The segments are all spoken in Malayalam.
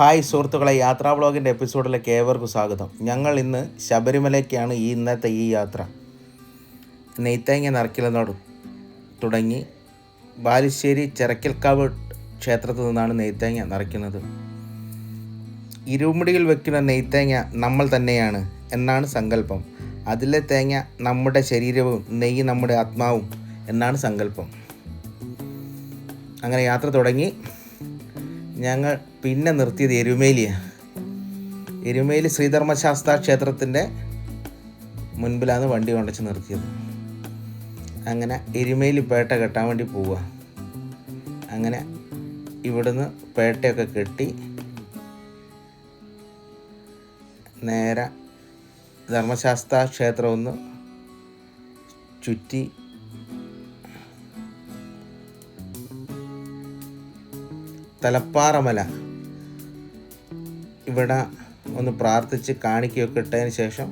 ഹായ് സുഹൃത്തുക്കളെ യാത്രാ ബ്ലോഗിന്റെ എപ്പിസോഡിലേക്ക് ഏവർക്കും സ്വാഗതം. ഞങ്ങൾ ഇന്ന് ശബരിമലയ്ക്കാണ് ഈ ഇന്നത്തെ ഈ യാത്ര. നെയ്ത്തേങ്ങ നിറയ്ക്കലെന്നോട് തുടങ്ങി ബാലുശ്ശേരി ചിറക്കൽക്കാവ് ക്ഷേത്രത്തിൽ നിന്നാണ് നെയ്ത്തേങ്ങ നിറയ്ക്കുന്നത്. ഇരുമുടിയിൽ വെക്കുന്ന നെയ്ത്തേങ്ങ നമ്മൾ തന്നെയാണ് എന്നാണ് സങ്കല്പം. അതിലെ തേങ്ങ നമ്മുടെ ശരീരവും നെയ്യ് നമ്മുടെ ആത്മാവും എന്നാണ് സങ്കല്പം. അങ്ങനെ യാത്ര തുടങ്ങി. ഞങ്ങൾ പിന്നെ നിർത്തിയത് എരുമേലിയാണ്. എരുമേലി ശ്രീധർമ്മശാസ്ത്ര ക്ഷേത്രത്തിന്റെ മുൻപിലാണ് വണ്ടി കൊണ്ടുവച്ച് നിർത്തിയത്. അങ്ങനെ എരുമേലി പേട്ട കെട്ടാൻ വേണ്ടി പോവുക. അങ്ങനെ ഇവിടുന്ന് പേട്ടയൊക്കെ കെട്ടി നേരെ ധർമ്മശാസ്ത്ര ക്ഷേത്രം ഒന്ന് ചുറ്റി തലപ്പാറമല. ഇവിടെ ഒന്ന് പ്രാർത്ഥിച്ച് കാണിക്കുകയൊക്കെ ഇട്ടതിന് ശേഷം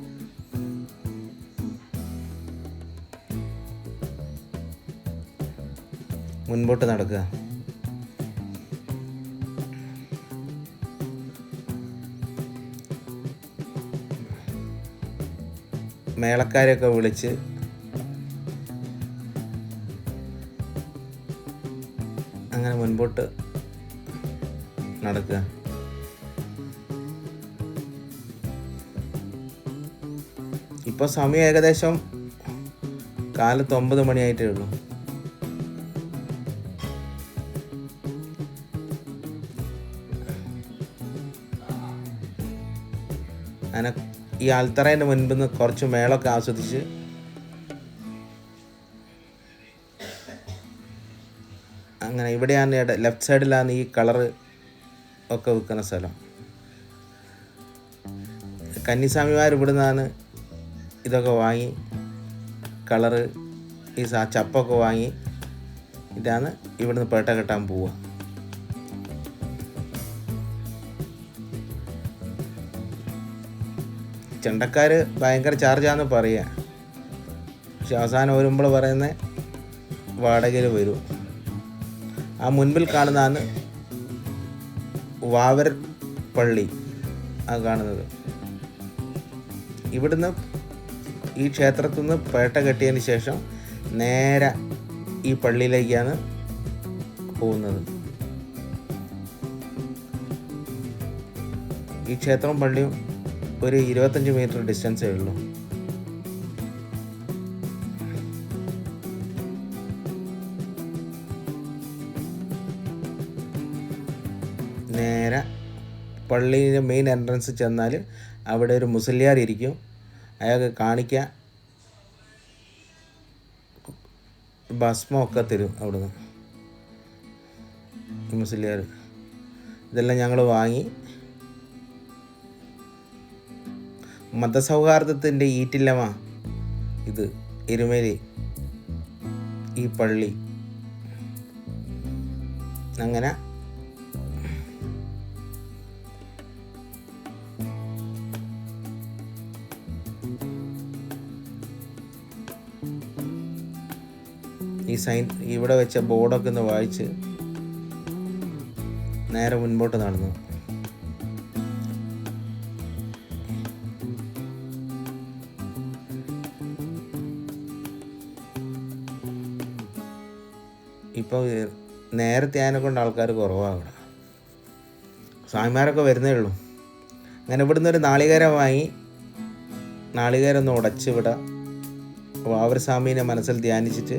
മുൻപോട്ട് നടക്കുക. മേളക്കാരെയൊക്കെ വിളിച്ച് അങ്ങനെ മുൻപോട്ട് നടക്കുക ഇപ്പോൾ സമയം ഏകദേശം കാലത്ത് ഒമ്പത് മണിയായിട്ടേ ഉള്ളൂ. അങ്ങനെ ഈ ആൽത്തറേന്റെ മുൻപിൽ നിന്ന് കുറച്ച് മേളൊക്കെ ആസ്വദിച്ച് അങ്ങനെ ഇവിടെയാണ് ലെഫ്റ്റ് സൈഡിലാണ് ഈ കളറ് ഒക്കെ വിൽക്കുന്ന സ്ഥലം. കന്നിസ്വാമിമാർ ഇവിടെ നിന്നാണ് ഇതൊക്കെ വാങ്ങി കളറ് ഈ സാ ചപ്പൊക്കെ വാങ്ങി ഇതാണ് ഇവിടുന്ന് പേട്ട കെട്ടാൻ പോവുക. ചെണ്ടക്കാർ ഭയങ്കര ചാർജാന്ന് പറയുക പക്ഷെ അവസാനം വരുമ്പോൾ പറയുന്നത് വാടകയിൽ വരും. ആ മുൻപിൽ കാണുന്നതാണ് വാവർ പള്ളി കാണുന്നത്. ഇവിടുന്ന് ഈ ക്ഷേത്രത്തിൽ നിന്ന് പേട്ട കെട്ടിയതിന് ശേഷം നേരെ ഈ പള്ളിയിലേക്കാണ് പോകുന്നത്. ഈ ക്ഷേത്രവും പള്ളിയും ഒരു ഇരുപത്തഞ്ച് മീറ്റർ ഡിസ്റ്റൻസേ ഉള്ളൂ. പള്ളിയിലെ മെയിൻ എൻട്രൻസ് ചെന്നാൽ അവിടെ ഒരു മുസല്യാർ ഇരിക്കും. അയാൾക്ക് കാണിക്കാൻ ഭസ്മമൊക്കെ തരും അവിടുന്ന്. മുസല്യാർ. ഇതെല്ലാം ഞങ്ങൾ വാങ്ങി. മതസൗഹാർദ്ദത്തിന്റെ ഈറ്റില്ലമാ ഇത് എരുമേലി. ഈ പള്ളി. അങ്ങനെ സൈൻ ഇവിടെ വെച്ച ബോർഡൊക്കെ ഒന്ന് വായിച്ച് നേരെ മുൻപോട്ട് നടന്നു. ഇപ്പോൾ നേരത്തെ ആനെ കൊണ്ട് ആൾക്കാർ കുറവാണ് ഇവിടെ സ്വാമിമാരൊക്കെ വരുന്നേ ഉള്ളൂ. അങ്ങനെ ഇവിടുന്ന് ഒരു നാളികേരം വാങ്ങി നാളികേരം ഒന്ന് ഉടച്ച് ഇവിടെ വാവർ സ്വാമീനെ മനസ്സിൽ ധ്യാനിച്ചിട്ട്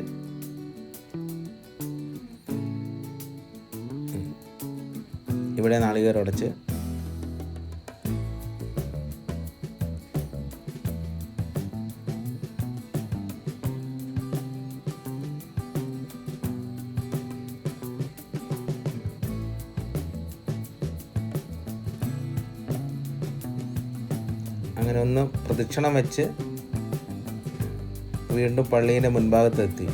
നാളികേരം ഉടച്ച് അങ്ങനെ ഒന്ന് പ്രദക്ഷിണം വെച്ച് വീണ്ടും പള്ളീന്റെ മുൻഭാഗത്തെത്തി.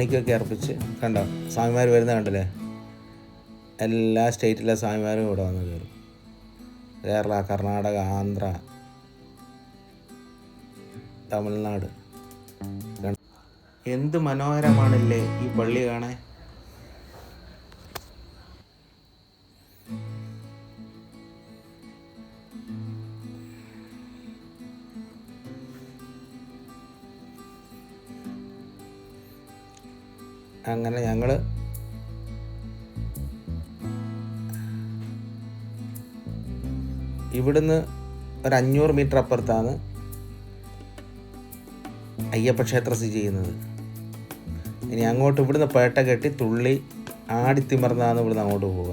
കാണിക്കൊക്കെ അർപ്പിച്ച് കണ്ടോ? സ്വാമിമാർ വരുന്ന കണ്ടല്ലേ? എല്ലാ സ്റ്റേറ്റിലെ സ്വാമിമാരും ഇവിടെ വന്ന് കയറും. കേരള കർണാടക ആന്ധ്ര തമിഴ്നാട്? എന്ത് മനോഹരമാണല്ലേ ഈ പള്ളി കാണാൻ? അങ്ങനെ ഞങ്ങൾ ഇവിടുന്ന് ഒരു അഞ്ഞൂറ് മീറ്റർ അപ്പുറത്താണ് അയ്യപ്പ ക്ഷേത്രം സ്ഥിതി ചെയ്യുന്നത്. ഇനി അങ്ങോട്ട് ഇവിടുന്ന് പേട്ട കെട്ടി തുള്ളി ആടിത്തിമർന്നാണ് ഇവിടുന്ന് അങ്ങോട്ട് പോവുക.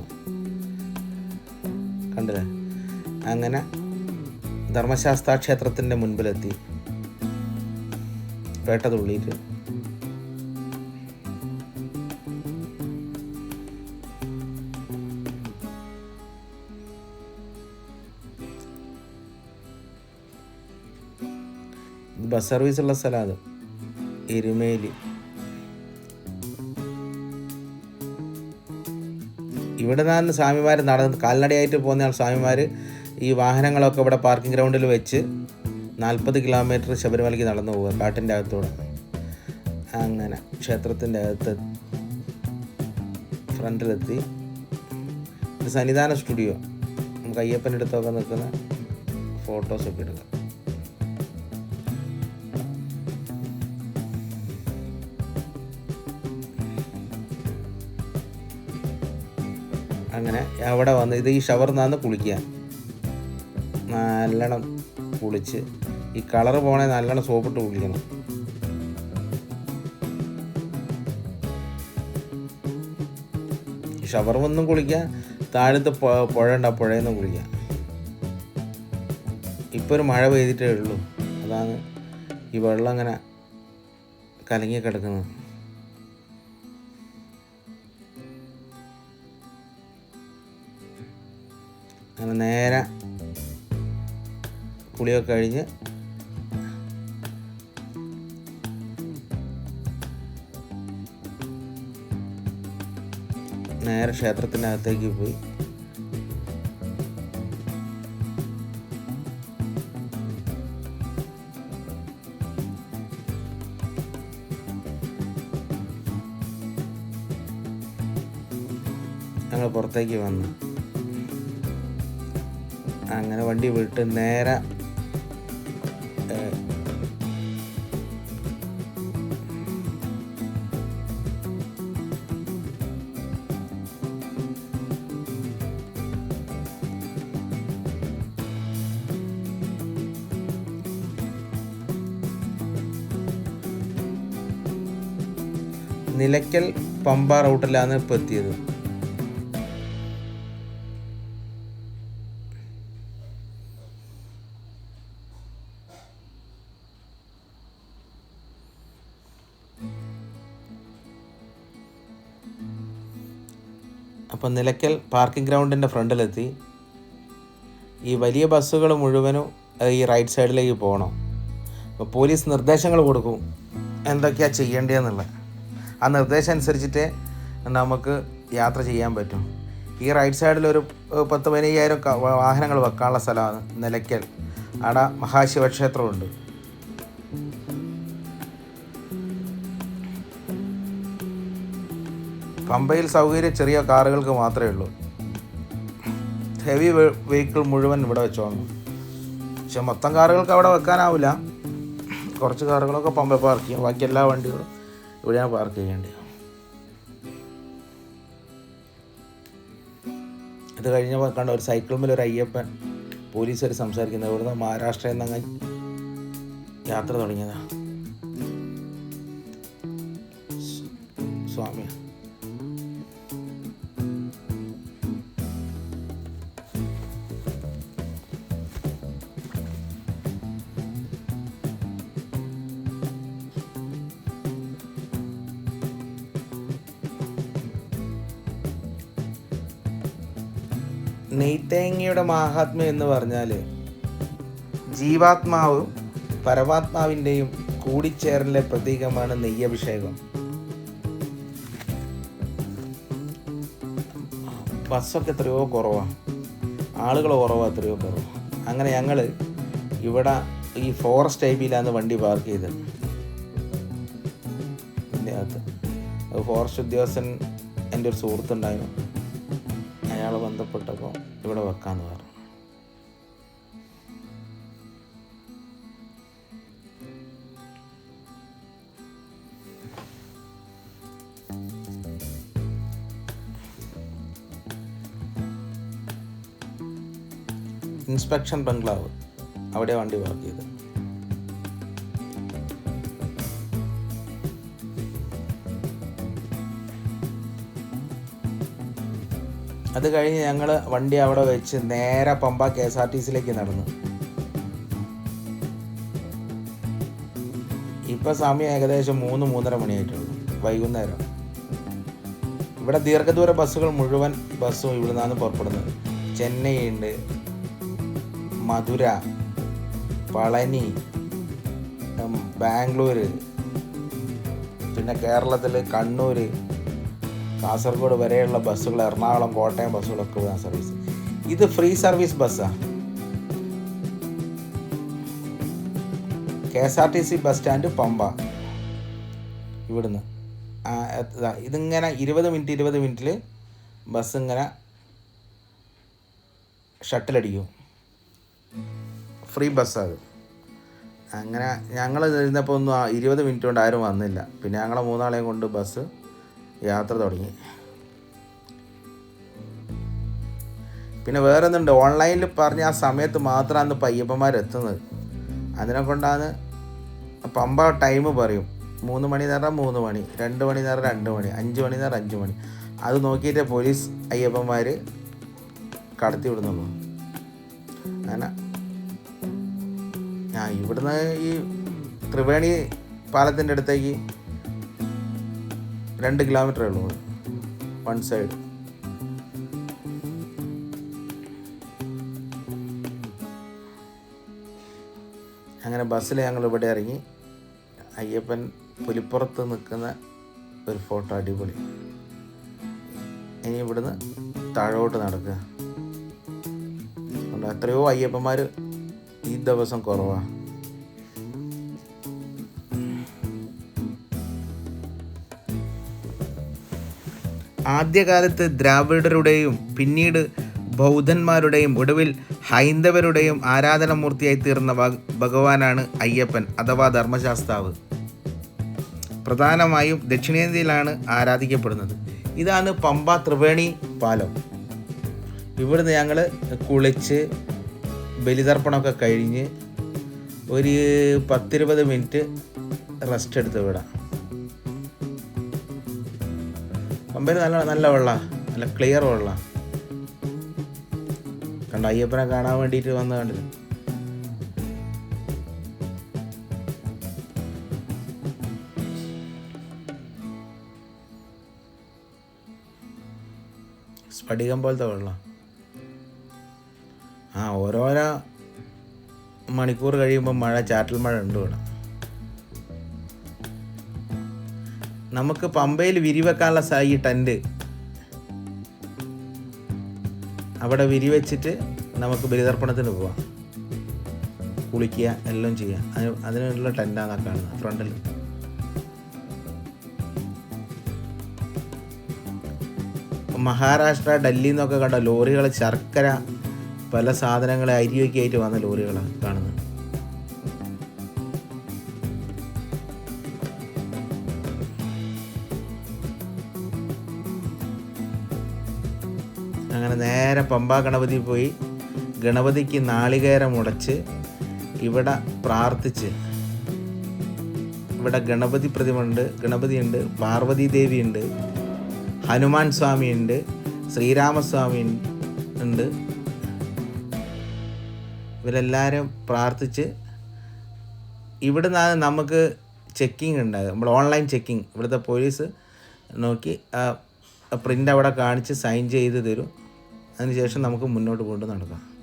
കണ്ടില്ലേ? അങ്ങനെ ധർമ്മശാസ്ത്ര ക്ഷേത്രത്തിന്റെ മുൻപിലെത്തി. പേട്ട തുള്ളിയിട്ട്. ബസ് സർവീസ് ഉള്ള സ്ഥലമാണ് എരുമേലി. ഇവിടെ നിന്നാണ് സ്വാമിമാർ നടന്ന് കാൽനടയായിട്ട് പോകുന്ന സ്വാമിമാർ ഈ വാഹനങ്ങളൊക്കെ ഇവിടെ പാർക്കിംഗ് ഗ്രൗണ്ടിൽ വെച്ച് നാൽപ്പത് കിലോമീറ്റർ ശബരിമലയ്ക്ക് നടന്നു പോവുക കാട്ടിന്റെ അകത്തൂടെ. അങ്ങനെ ക്ഷേത്രത്തിന്റെ അകത്ത് ഫ്രണ്ടിലെത്തി. ഒരു സന്നിധാന സ്റ്റുഡിയോ. നമുക്ക് അയ്യപ്പന്റെ അടുത്തൊക്കെ നിൽക്കുന്ന ഫോട്ടോസൊക്കെ എടുക്കാം. അവിടെ വന്ന് ഇത് ഈ ഷവർന്നാന്ന് കുളിക്കുക. നല്ലോണം കുളിച്ച് ഈ കളർ പോണേ നല്ലോണം സോപ്പിട്ട് കുളിക്കണം. ഈ ഷവർമൊന്നും കുളിക്കുക താഴത്ത് പുഴ ഉണ്ട് ആ പുഴയിൽ നിന്നും കുളിക്കുക. ഇപ്പോൾ ഒരു മഴ പെയ്തിട്ടേ ഉള്ളൂ. അതാണ് ഈ വെള്ളം അങ്ങനെ കലങ്ങി കിടക്കുന്നത്. അങ്ങനെ നേരെ കുളിയൊക്കെ കഴിഞ്ഞ് നേരെ ക്ഷേത്രത്തിന്റെ അകത്തേക്ക് പോയി. ഞങ്ങൾ പുറത്തേക്ക് വന്നു. അങ്ങനെ വണ്ടി വിട്ട് നേരെ നിലയ്ക്കൽ പമ്പ റൂട്ടിലാണ് ഇപ്പോൾ എത്തിയത്. അപ്പം നിലയ്ക്കൽ പാർക്കിംഗ് ഗ്രൗണ്ടിന്റെ ഫ്രണ്ടിലെത്തി. ഈ വലിയ ബസ്സുകൾ മുഴുവനും ഈ റൈറ്റ് സൈഡിലേക്ക് പോകണം. അപ്പോൾ പോലീസ് നിർദ്ദേശങ്ങൾ കൊടുക്കും. എന്തൊക്കെയാണ് ചെയ്യേണ്ടതെന്നുള്ളത്. ആ നിർദ്ദേശം അനുസരിച്ചിട്ട് നമുക്ക് യാത്ര ചെയ്യാൻ പറ്റും. ഈ റൈറ്റ് സൈഡിൽ ഒരു പത്ത് പതിനയ്യായിരം വാഹനങ്ങൾ വെക്കാനുള്ള സ്ഥലമാണ് നിലയ്ക്കൽ. അവിടെ മഹാശിവക്ഷേത്രമുണ്ട്. പമ്പയിൽ സൗകര്യം ചെറിയ കാറുകൾക്ക് മാത്രമേ ഉള്ളൂ. ഹെവി വെഹിക്കിൾ മുഴുവൻ ഇവിടെ വെച്ചോണം പക്ഷെ മൊത്തം കാറുകൾക്ക് അവിടെ വെക്കാനാവില്ല. കുറച്ച് കാറുകളൊക്കെ പമ്പ പാർക്ക് ചെയ്യും. ബാക്കി എല്ലാ വണ്ടികളും ഇവിടെയാണ് പാർക്ക് ചെയ്യേണ്ടത്. ഇത് കഴിഞ്ഞപ്പോൾ കണ്ട ഒരു സൈക്കിളുമ്പിൽ ഒരു അയ്യപ്പൻ പോലീസുകാർ സംസാരിക്കുന്നത്. ഇവിടുന്ന് മഹാരാഷ്ട്രയിൽ നിന്ന് അങ്ങ് യാത്ര തുടങ്ങിയതാണ് സ്വാമി മാഹാത്മ്യം എന്ന് പറഞ്ഞാൽ ജീവാത്മാവും പരമാത്മാവിന്റെയും കൂടിച്ചേരലിലെ പ്രതീകമാണ് നെയ്യഭിഷേകം. ബസ്സൊക്കെ എത്രയോ കുറവാണ് ആളുകൾ കുറവാണ് എത്രയോ കുറവാണ് അങ്ങനെ ഞങ്ങൾ ഇവിടെ ഈ ഫോറസ്റ്റ് ടൈപ്പിലാണ് വണ്ടി പാർക്ക് ചെയ്തത്. ഫോറസ്റ്റ് ഉദ്യോഗസ്ഥൻ എന്റെ ഒരു സുഹൃത്തുണ്ടായിരുന്നു. അയാൾ ബന്ധപ്പെട്ടപ്പോൾ ഇവിടെ വെക്കാമെന്ന് പറഞ്ഞു. ഇൻസ്പെക്ഷൻ ബംഗ്ലാവ് അവിടെ വണ്ടി പാർക്ക് ചെയ്ത്. അത് കഴിഞ്ഞ് ഞങ്ങൾ വണ്ടി അവിടെ വെച്ച് നേരെ Pamba K S R T സിയിലേക്ക് നടന്നു. ഇപ്പം സമയം ഏകദേശം മൂന്ന് മൂന്നര മണിയായിട്ടുള്ളൂ. വൈകുന്നേരം. ഇവിടെ ദീർഘദൂര ബസ്സുകൾ മുഴുവൻ ബസ്സും ഇവിടെ നിന്നാണ് പുറപ്പെടുന്നത്. ചെന്നൈ ഉണ്ട് മധുര പളനി ബാംഗ്ലൂർ പിന്നെ കേരളത്തിൽ കണ്ണൂർ കാസർഗോഡ് വരെയുള്ള ബസ്സുകൾ എറണാകുളം കോട്ടയം ബസ്സുകളൊക്കെ വിടാൻ സർവീസ് ഇത് ഫ്രീ സർവീസ് ബസ്സാണ് K S R T C bus stand Pamba. ഇവിടുന്ന്. ഇതിങ്ങനെ ഇരുപത് മിനിറ്റ് ഇരുപത് മിനിറ്റിൽ ബസ് ഇങ്ങനെ ഷട്ടിലടിക്കും. ഫ്രീ ബസ്സാണ് അങ്ങനെ ഞങ്ങൾ ഇരുന്നപ്പോൾ ഒന്നും ഇരുപത് മിനിറ്റ് കൊണ്ട് ആരും വന്നില്ല. പിന്നെ ഞങ്ങളെ മൂന്നാളെയും കൊണ്ട് ബസ് യാത്ര തുടങ്ങി. പിന്നെ വേറെ ഒന്നുണ്ട് ഓൺലൈനിൽ പറഞ്ഞ ആ സമയത്ത് മാത്രമാണ് പയ്യപ്പന്മാർ എത്തുന്നത്. അതിനെ കൊണ്ടാണ് പമ്പ ടൈം പറയും. മൂന്ന് മണി നേരം മൂന്ന് മണി രണ്ട് മണി നേരം രണ്ട് മണി അഞ്ച് മണി നേരം അഞ്ച് മണി. അത് നോക്കിയിട്ട് പോലീസ് അയ്യപ്പന്മാർ കടത്തി വിടുന്നുള്ളൂ. അങ്ങനെ. ആ ഇവിടുന്ന് ഈ ത്രിവേണി പാലത്തിന്റെ അടുത്തേക്ക് രണ്ട് കിലോമീറ്ററേ ഉള്ളൂ. വൺ സൈഡ് അങ്ങനെ ബസ്സിൽ ഞങ്ങൾ ഇവിടെ ഇറങ്ങി. അയ്യപ്പൻ പുലിപ്പുറത്ത് നിൽക്കുന്ന ഒരു ഫോട്ടോ അടിപൊളി. ഇനി ഇവിടുന്ന് താഴോട്ട് നടക്കുക. എത്രയോ അയ്യപ്പന്മാർ ഈ ദിവസം കുറവാണ് ആദ്യകാലത്ത് ദ്രാവിഡരുടെയും പിന്നീട് ബൗദ്ധന്മാരുടെയും ഒടുവിൽ ഹൈന്ദവരുടെയും ആരാധനമൂർത്തിയായി തീർന്ന ഭഗ- ഭഗവാനാണ് അയ്യപ്പൻ അഥവാ ധർമ്മശാസ്താവ്. പ്രധാനമായും ദക്ഷിണേന്ത്യയിലാണ് ആരാധിക്കപ്പെടുന്നത്. ഇതാണ് പമ്പ ത്രിവേണി പാലം. ഇവിടുന്ന് ഞങ്ങൾ കുളിച്ച് ബലിതർപ്പണമൊക്കെ കഴിഞ്ഞ് ഒരു പത്തിരുപത് മിനിറ്റ് റെസ്റ്റ് എടുത്ത് വിടാം പമ്പയിൽ നല്ല നല്ല വെള്ളമാണ് നല്ല ക്ലിയർ വെള്ളമാണ് കണ്ട അയ്യപ്പനെ കാണാൻ വേണ്ടിയിട്ട് വന്ന കണ്ടില്ല? സ്ഫടികം പോലത്തെ വെള്ളം. ആ ഓരോരോ മണിക്കൂർ കഴിയുമ്പോൾ മഴ ചാറ്റൽ മഴ ഉണ്ട് ഇവിടെ. നമുക്ക് പമ്പയിൽ വിരിവെക്കാനുള്ള ഈ ടെന്റ്. അവിടെ വിരിവെച്ചിട്ട് നമുക്ക് ബലിതർപ്പണത്തിന് പോവാം. കുളിക്കുക എല്ലാം ചെയ്യാം അതിന് അതിനുള്ള ടെന്റാണ് കാണുന്നത് ഫ്രണ്ടിൽ. മഹാരാഷ്ട്ര ഡൽഹിന്നൊക്കെ കണ്ട ലോറികൾ ശർക്കര പല സാധനങ്ങളെ അരിയൊക്കെ ആയിട്ട് വന്ന ലോറികളാണ്. പമ്പാ ഗണപതി പോയി ഗണപതിക്ക് നാളികേരം ഉടച്ച് ഇവിടെ പ്രാർത്ഥിച്ച്. ഇവിടെ ഗണപതി പ്രതിമയുണ്ട് ഗണപതിയുണ്ട് പാർവതി ദേവിയുണ്ട് ഹനുമാൻ സ്വാമിയുണ്ട് ശ്രീരാമസ്വാമി ഉണ്ട്. ഇവരെല്ലാവരും പ്രാർത്ഥിച്ച് ഇവിടെ നിന്നാണ് നമുക്ക് ചെക്കിങ് ഉണ്ടാകുക നമ്മൾ ഓൺലൈൻ ചെക്കിങ് ഇവിടുത്തെ പോലീസ് നോക്കി പ്രിന്റ് അവിടെ കാണിച്ച് സൈൻ ചെയ്ത് തരും. അതിനുശേഷം നമുക്ക് മുന്നോട്ട് കൊണ്ട് നടക്കാം.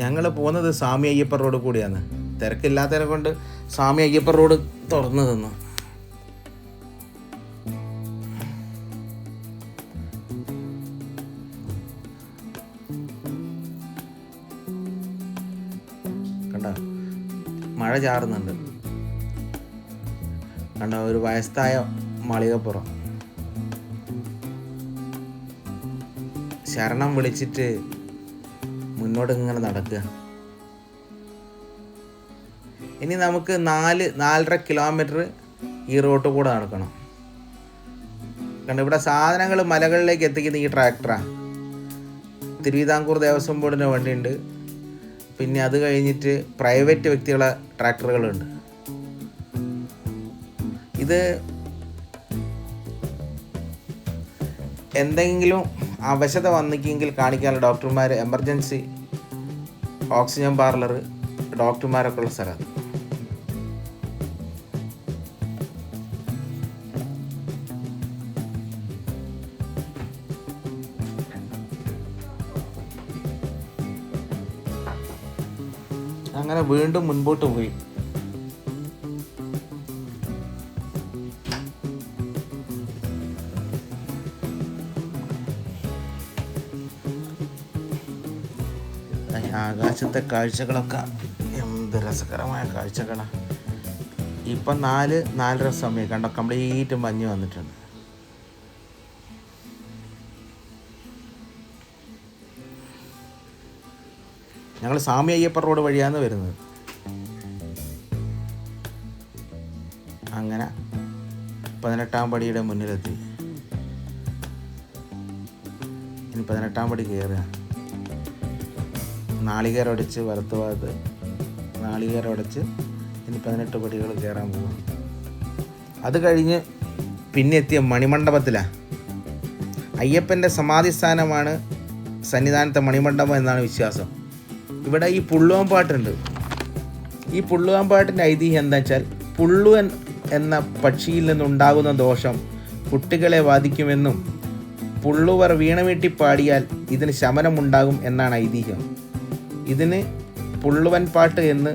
ഞങ്ങൾ പോകുന്നത് സ്വാമി അയ്യപ്പ റോഡ് കൂടിയാണ്. തിരക്കില്ലാത്തതിനെ കൊണ്ട് സ്വാമി അയ്യപ്പ റോഡ് തുറന്നു തന്നു. മഴ ചാറുന്നുണ്ട്. കണ്ട ഒരു വയസ്സായ മളികപ്പുറം. ശരണം വിളിച്ചിട്ട് മുന്നോട്ട് ഇങ്ങനെ നടക്കുക. ഇനി നമുക്ക് നാല് നാലര കിലോമീറ്റർ ഈ റോട്ട് കൂടെ നടക്കണം. കണ്ട ഇവിടെ സാധനങ്ങൾ മലകളിലേക്ക് എത്തിക്കുന്ന ഈ ട്രാക്ടറാണ് തിരുവിതാംകൂർ ദേവസ്വം ബോർഡിന്റെ വണ്ടിയുണ്ട്. പിന്നെ അത് കഴിഞ്ഞിട്ട് പ്രൈവറ്റ് വ്യക്തികളെ ട്രാക്ടറുകളുണ്ട് ഇത് എന്തെങ്കിലും അവശത വന്നിക്കെങ്കിൽ കാണിക്കാനുള്ള ഡോക്ടർമാർ എമർജൻസി ഓക്സിജൻ പാർലർ ഡോക്ടർമാരൊക്കെ ഉള്ള സ്ഥലം അങ്ങനെ വീണ്ടും മുൻപോട്ട് പോയി. ആകാശത്തെ കാഴ്ചകളൊക്കെ എന്ത് രസകരമായ കാഴ്ചകളാണ് ഇപ്പം നാല് നാലര സമയം കണ്ടോ? കംപ്ലീറ്റ് മഞ്ഞ് വന്നിട്ടുണ്ട്. ഞങ്ങൾ സ്വാമി അയ്യപ്പ റോഡ് വഴിയാണ് വരുന്നത്. അങ്ങനെ പതിനെട്ടാം പടിയുടെ മുന്നിലെത്തി. ഇനി പതിനെട്ടാം പടി കയറുക. നാളികേരടിച്ച് വലത്ത് ഭാഗത്ത് നാളികേരം ഇനി പതിനെട്ട് പടികൾ കയറാൻ പോകും അത് കഴിഞ്ഞ് പിന്നെ എത്തിയ മണിമണ്ഡപത്തിലാണ് അയ്യപ്പന്റെ സമാധി സ്ഥാനമാണ് സന്നിധാനത്തെ മണിമണ്ഡപം എന്നാണ് വിശ്വാസം. ഇവിടെ ഈ പുള്ളുവാൻ പാട്ടുണ്ട്. ഈ പുള്ളുവാൻ പാട്ടിന്റെ ഐതിഹ്യം എന്താ വെച്ചാൽ പുള്ളുവൻ എന്ന പക്ഷിയിൽ നിന്നുണ്ടാകുന്ന ദോഷം കുട്ടികളെ ബാധിക്കുമെന്നും പുള്ളുവർ വീണമീട്ടി പാടിയാൽ ഇതിന് ശമനമുണ്ടാകും എന്നാണ് ഐതിഹ്യം. ഇതിന് പുള്ളുവൻ പാട്ട് എന്ന്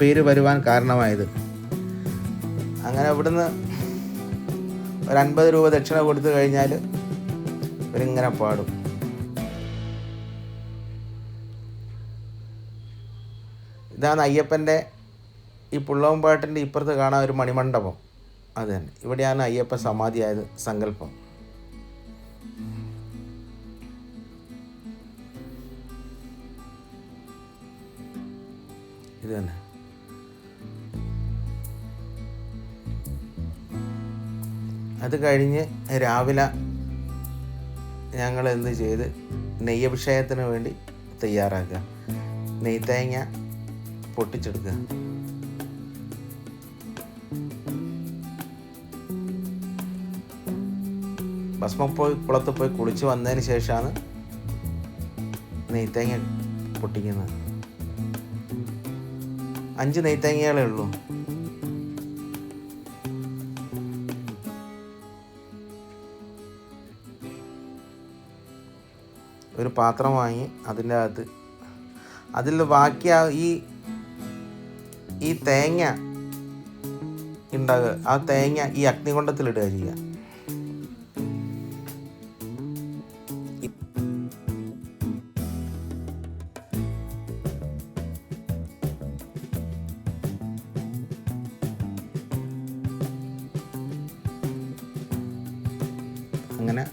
പേര് വരുവാൻ കാരണമായത്. അങ്ങനെ ഇവിടുന്ന് ഒരു അൻപത് രൂപ ദക്ഷിണ കൊടുത്തു കഴിഞ്ഞാൽ ഇവരിങ്ങനെ പാടും. ഇതാണ് അയ്യപ്പന്റെ ഈ പുള്ളവും പാട്ടിന്റെ ഇപ്പുറത്ത് കാണാൻ ഒരു മണിമണ്ഡപം. അത് തന്നെ. ഇവിടെയാണ് അയ്യപ്പ സമാധിയായത് സങ്കല്പം. ഇത് തന്നെ. അത് കഴിഞ്ഞ് രാവിലെ ഞങ്ങൾ എന്ത് ചെയ്ത് നെയ്യഭിഷേകത്തിന് വേണ്ടി തയ്യാറാക്കുക. നെയ്ത്തേങ്ങ പൊട്ടിച്ചെടുക്കുക ഭസ്മം പോയി കുളത്ത് പോയി കുളിച്ച് വന്നതിന് ശേഷമാണ് നെയ്ത്തേങ്ങ പൊട്ടിക്കുന്നത്. അഞ്ച് നെയ്ത്തേങ്ങകളേ ഉള്ളൂ. ഒരു പാത്രം വാങ്ങി അതിന്റെ അകത്ത് അതിൽ ബാക്കി ഈ ഈ തേങ്ങ ഉണ്ടാകുക ആ തേങ്ങ ഈ അഗ്നികൊണ്ടത്തിലിടുക ചെയ്യുക. അങ്ങനെ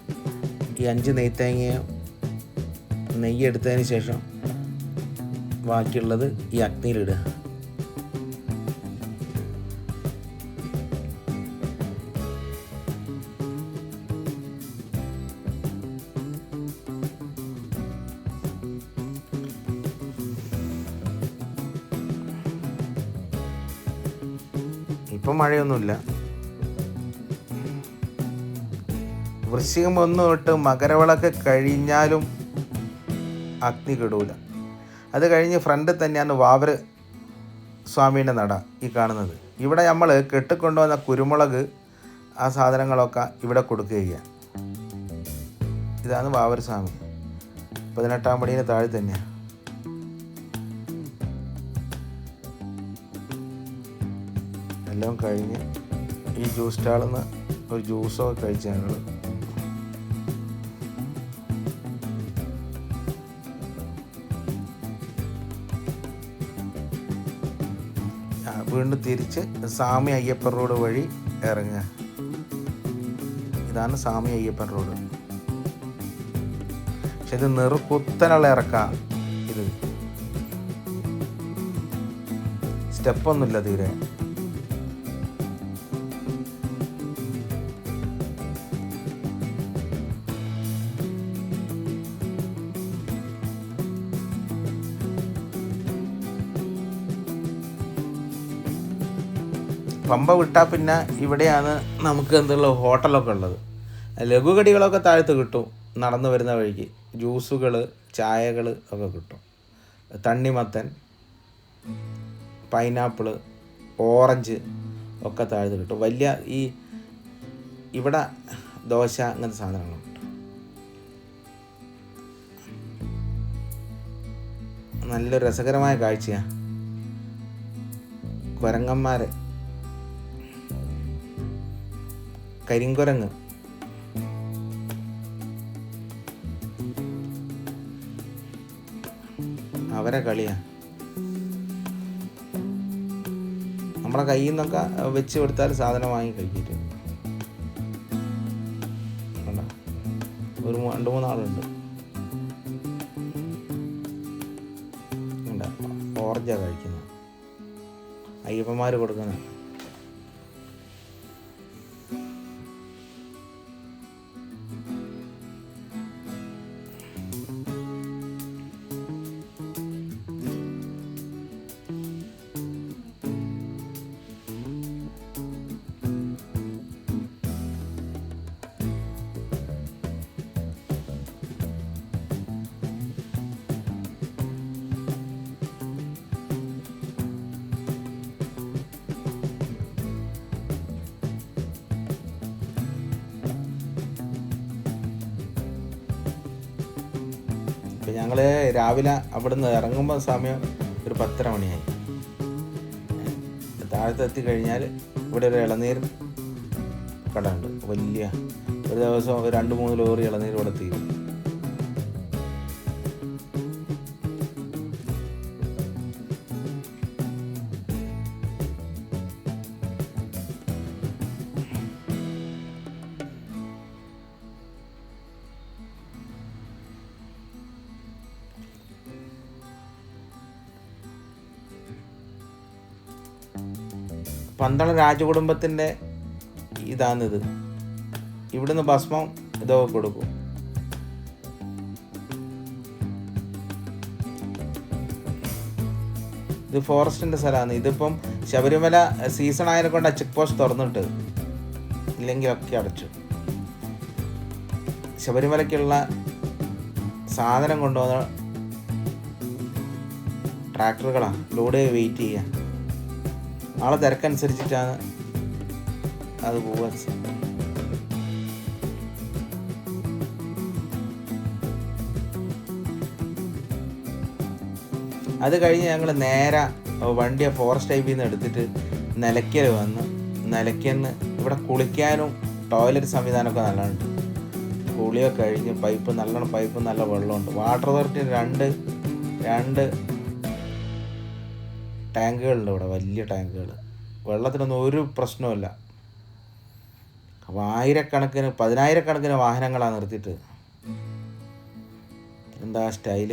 ഈ അഞ്ച് നെയ്ത്തേങ്ങയും നെയ്യ് എടുത്തതിന് ശേഷം ബാക്കിയുള്ളത് ഈ അഗ്നിയിലിടുക മഴയൊന്നുമില്ല. വൃശ്ചികം ഒന്ന് തൊട്ട് മകരവിളക്ക് കഴിഞ്ഞാലും അഗ്നി കെടൂല. അത് കഴിഞ്ഞ് ഫ്രണ്ട് തന്നെയാണ് വാവർ സ്വാമീന്റെ നട ഈ കാണുന്നത്. ഇവിടെ നമ്മൾ കെട്ടിക്കൊണ്ടുവന്ന കുരുമുളക് ആ സാധനങ്ങളൊക്കെ ഇവിടെ കൊടുക്കുകയാണ്. ഇതാണ് വാവർ സ്വാമി. പതിനെട്ടാം പടിയുടെ താഴെ തന്നെയാണ്. എല്ലാം കഴിഞ്ഞ് ഈ ജ്യൂസ് സ്റ്റാളിൽ നിന്ന് ഒരു ജ്യൂസൊക്കെ കഴിച്ച് ഞങ്ങൾ വീണ്ടും തിരിച്ച് സ്വാമി അയ്യപ്പൻ റോഡ് വഴി ഇറങ്ങുക. ഇതാണ് സ്വാമി അയ്യപ്പൻ റോഡ്. പക്ഷെ ഇത് നെറുക്കുത്തനുള്ള ഇറക്കാം ഇത്. സ്റ്റെപ്പൊന്നുമില്ല തീരെ. പമ്പ വിട്ടാൽ പിന്നെ ഇവിടെയാണ് നമുക്ക് എന്തുള്ള ഹോട്ടലൊക്കെ ഉള്ളത്. ലഘുകടികളൊക്കെ താഴത്ത് കിട്ടും നടന്നു വരുന്ന വഴിക്ക്. ജ്യൂസുകൾ ചായകൾ ഒക്കെ കിട്ടും. തണ്ണിമത്തൻ പൈനാപ്പിൾ ഓറഞ്ച് ഒക്കെ താഴത്ത് കിട്ടും. വലിയ ഈ ഇവിടെ ദോശ അങ്ങനത്തെ സാധനങ്ങളുണ്ട് നല്ലൊരു രസകരമായ കാഴ്ചയാണ് കുരങ്ങന്മാർ കരിങ്കുരങ്ങ്. അവരെ കളിയാ. നമ്മളെ കയ്യിൽ നിന്നൊക്കെ വെച്ച് കൊടുത്താൽ സാധനം വാങ്ങി കഴിക്കിട്ട്? ഒരു രണ്ട് മൂന്നാളുണ്ട്. ഓറഞ്ചാ കഴിക്കുന്നത് അയ്യപ്പന്മാർ കൊടുക്കുന്നത് ഞങ്ങൾ രാവിലെ അവിടുന്ന് ഇറങ്ങുമ്പോൾ സമയം ഒരു പത്തര മണിയായി. താഴത്ത് എത്തിക്കഴിഞ്ഞാൽ ഇവിടെ ഒരു ഇളനീർ കട ഉണ്ട് വലിയ ഒരു ദിവസം രണ്ട് മൂന്ന് ലോറി ഇളനീർ ഇവിടെ തീരും. പന്തളം രാജകുടുംബത്തിന്റെ ഇതാണിത്. ഇവിടുന്ന് ഭസ്മം ഇതൊക്കെ കൊടുക്കും. ഇത് ഫോറസ്റ്റിന്റെ സ്ഥലമാണ്. ഇതിപ്പം ശബരിമല സീസൺ ആയതിനെ കൊണ്ട് ചെക്ക് പോസ്റ്റ് തുറന്നിട്ട് ഇല്ലെങ്കിൽ ഒക്കെ അടച്ചു. ശബരിമലയ്ക്കുള്ള സാധനം കൊണ്ടുവന്ന ട്രാക്ടറുകളാണ് ലോഡ് വെയിറ്റ് ചെയ്യുക. ആളെ തിരക്കനുസരിച്ചിട്ടാണ് അത് പോവാൻ അത് കഴിഞ്ഞ് ഞങ്ങൾ നേരെ വണ്ടിയെ ഫോറസ്റ്റ് ടൈപ്പിൽ നിന്ന് എടുത്തിട്ട് നിലയ്ക്കൽ വന്ന്. നിലയ്ക്കന്ന് ഇവിടെ കുളിക്കാനും ടോയ്ലറ്റ് സംവിധാനമൊക്കെ നല്ലതുണ്ട് കുളിയൊക്കെ കഴിഞ്ഞ് പൈപ്പ് നല്ലോണം പൈപ്പ് നല്ല വെള്ളമുണ്ട്. വാട്ടർ അതോറിറ്റി രണ്ട് രണ്ട് ടാങ്കുകളുണ്ട് ഇവിടെ വലിയ ടാങ്കുകൾ വെള്ളത്തിനൊന്നും ഒരു പ്രശ്നവുമില്ല. അപ്പോൾ ആയിരക്കണക്കിന് പതിനായിരക്കണക്കിന് വാഹനങ്ങളാണ് നിർത്തിയിട്ട്. എന്താ സ്റ്റൈൽ?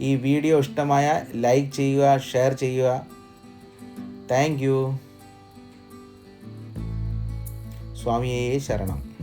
ഈ വീഡിയോ ഇഷ്ടമായ ലൈക്ക് ചെയ്യുക ഷെയർ ചെയ്യുക. Thank you. സ്വാമിയെ ശരണം.